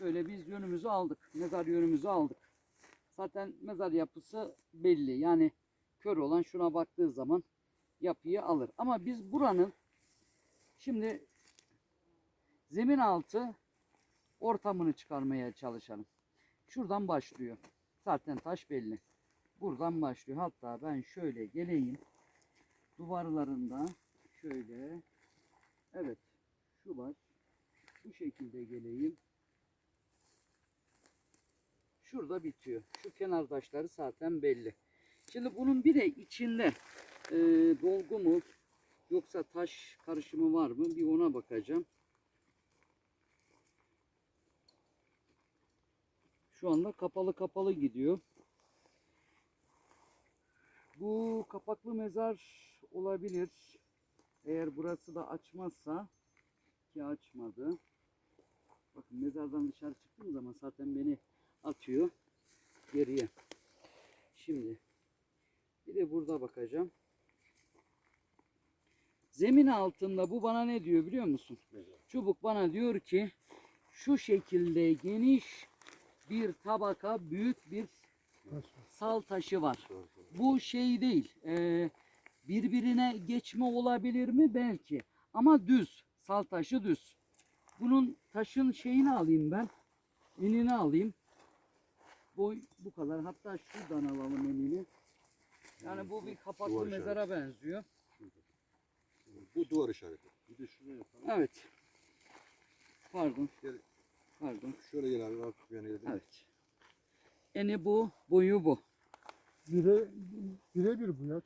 Şöyle biz yönümüzü aldık. Mezar yönümüzü aldık. Zaten mezar yapısı belli. Yani kör olan şuna baktığı zaman yapıyı alır. Ama biz buranın şimdi zemin altı ortamını çıkarmaya çalışalım. Şuradan başlıyor. Zaten taş belli. Buradan başlıyor. Hatta ben şöyle geleyim. Duvarlarında şöyle evet şu baş bu şekilde geleyim. Şurada bitiyor. Şu kenar taşları zaten belli. Şimdi bunun bir de içinde e, dolgu mu yoksa taş karışımı var mı bir ona bakacağım. Şu anda kapalı kapalı gidiyor. Bu kapaklı mezar olabilir. Eğer burası da açmazsa ki açmadı. Bakın mezardan dışarı çıktığım zaman zaten beni atıyor geriye. Şimdi bir de burada bakacağım. Zemin altında bu bana ne diyor biliyor musun? Çubuk bana diyor ki şu şekilde geniş bir tabaka büyük bir sal taşı var. Bu şey değil. e, birbirine geçme olabilir mi? Belki. Ama düz. Sal taşı düz. Bunun taşın şeyini alayım ben. Enini alayım. Boy bu kadar. Hatta şuradan alalım enini. Yani bu bir kapaklı Duvar mezara benziyor. Bu duvar işareti. Bir de şuraya yapalım. Evet. Pardon. Gel. Pardon. Şöyle gel abi. Gidelim. Evet. Eni bu, boyu bu. Bire, birebir bu ya.